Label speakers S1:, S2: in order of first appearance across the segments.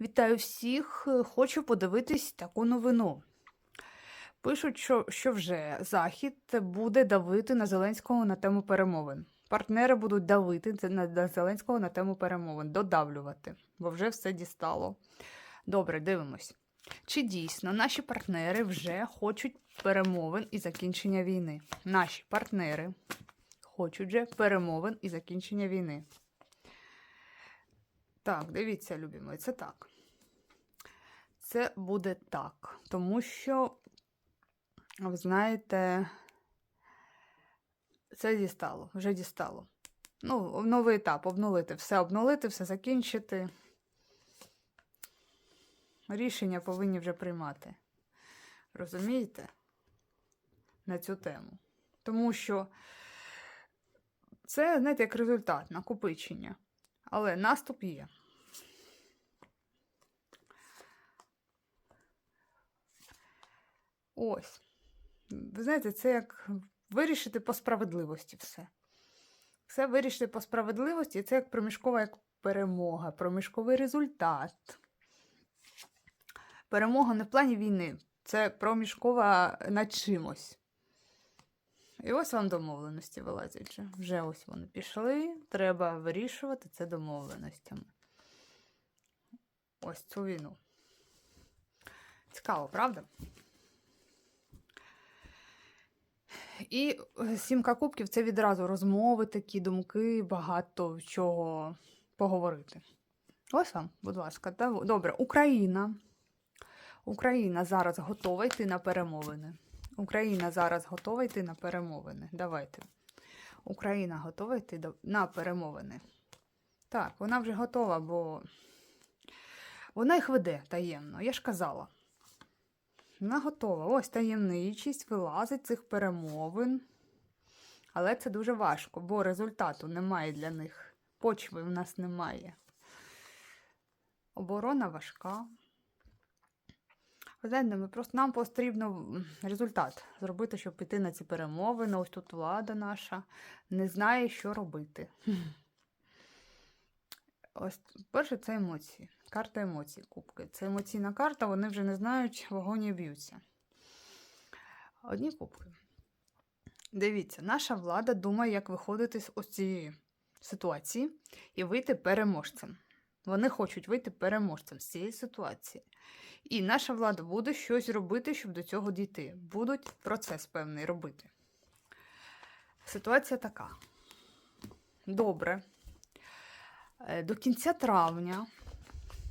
S1: Вітаю всіх! Хочу подивитись таку новину. Пишуть, що, що вже Захід буде давити на Зеленського на тему перемовин. Партнери будуть давити на Зеленського на тему перемовин, додавлювати, бо вже все дістало. Добре, дивимось. Чи дійсно наші партнери вже хочуть перемовин і закінчення війни? Наші партнери хочуть же перемовин і закінчення війни. Так, дивіться, любі мої, це так. Це буде так. Тому що, ви знаєте, це дістало, вже дістало. Ну, новий етап обнулити, все обнулити, все закінчити. Рішення повинні вже приймати. Розумієте? На цю тему. Тому що це, знаєте, як результат накопичення. Але наступ є. Ось. Ви знаєте, це як вирішити по справедливості все. Все вирішити по справедливості, це як проміжкова як перемога, проміжковий результат. Перемога не в плані війни, це проміжкова над чимось. І ось вам домовленості вилазять. Вже ось вони пішли. Треба вирішувати це домовленостями. Ось цю війну. Цікаво, правда? І е, сімка кубків це відразу розмови, такі думки, багато чого поговорити. Ось вам, будь ласка, добре. Україна. Україна зараз готова йти на перемовини. Україна зараз готова йти на перемовини. Давайте. Україна готова йти на перемовини. Так, вона вже готова, бо вона їх веде таємно. Я ж казала. Вона готова. Ось таємничість вилазить цих перемовин. Але це дуже важко, бо результату немає для них. Почви в нас немає. Оборона важка. Знаєте, ми просто нам потрібно результат зробити, щоб піти на ці перемовини. Ось тут влада наша не знає, що робити. Ось перше це емоції. Карта емоцій, кубки. Це емоційна карта, вони вже не знають, вогоні б'ються. Одні кубки. Дивіться, наша влада думає, як виходити з цієї ситуації і вийти переможцем. Вони хочуть вийти переможцем з цієї ситуації. І наша влада буде щось робити, щоб до цього дійти. Будуть процес певний робити. Ситуація така. Добре. Е, До кінця травня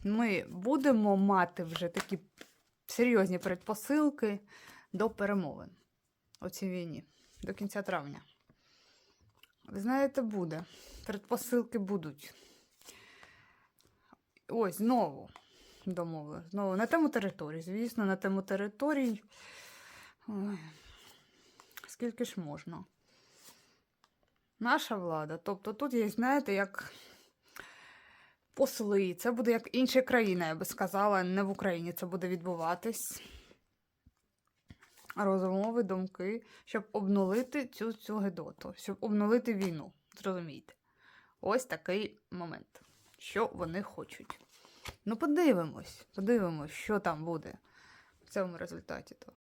S1: ми будемо мати вже такі серйозні предпосилки до перемовин у цій війні. До кінця травня. Ви знаєте, буде. Предпосилки будуть. Ось знову домовили. Знову на тему території. Звісно, на тему територій. Ой, скільки ж можна. Наша влада. Тобто тут є, знаєте, як посли. Це буде як інша країна, я би сказала, не в Україні це буде відбуватись. Розумови, думки, щоб обнулити цю, цю гедоту, щоб обнулити війну. Зрозумійте. Ось такий момент. Що вони хочуть. Ну, подивимось, подивимось, що там буде в цьому результаті. то.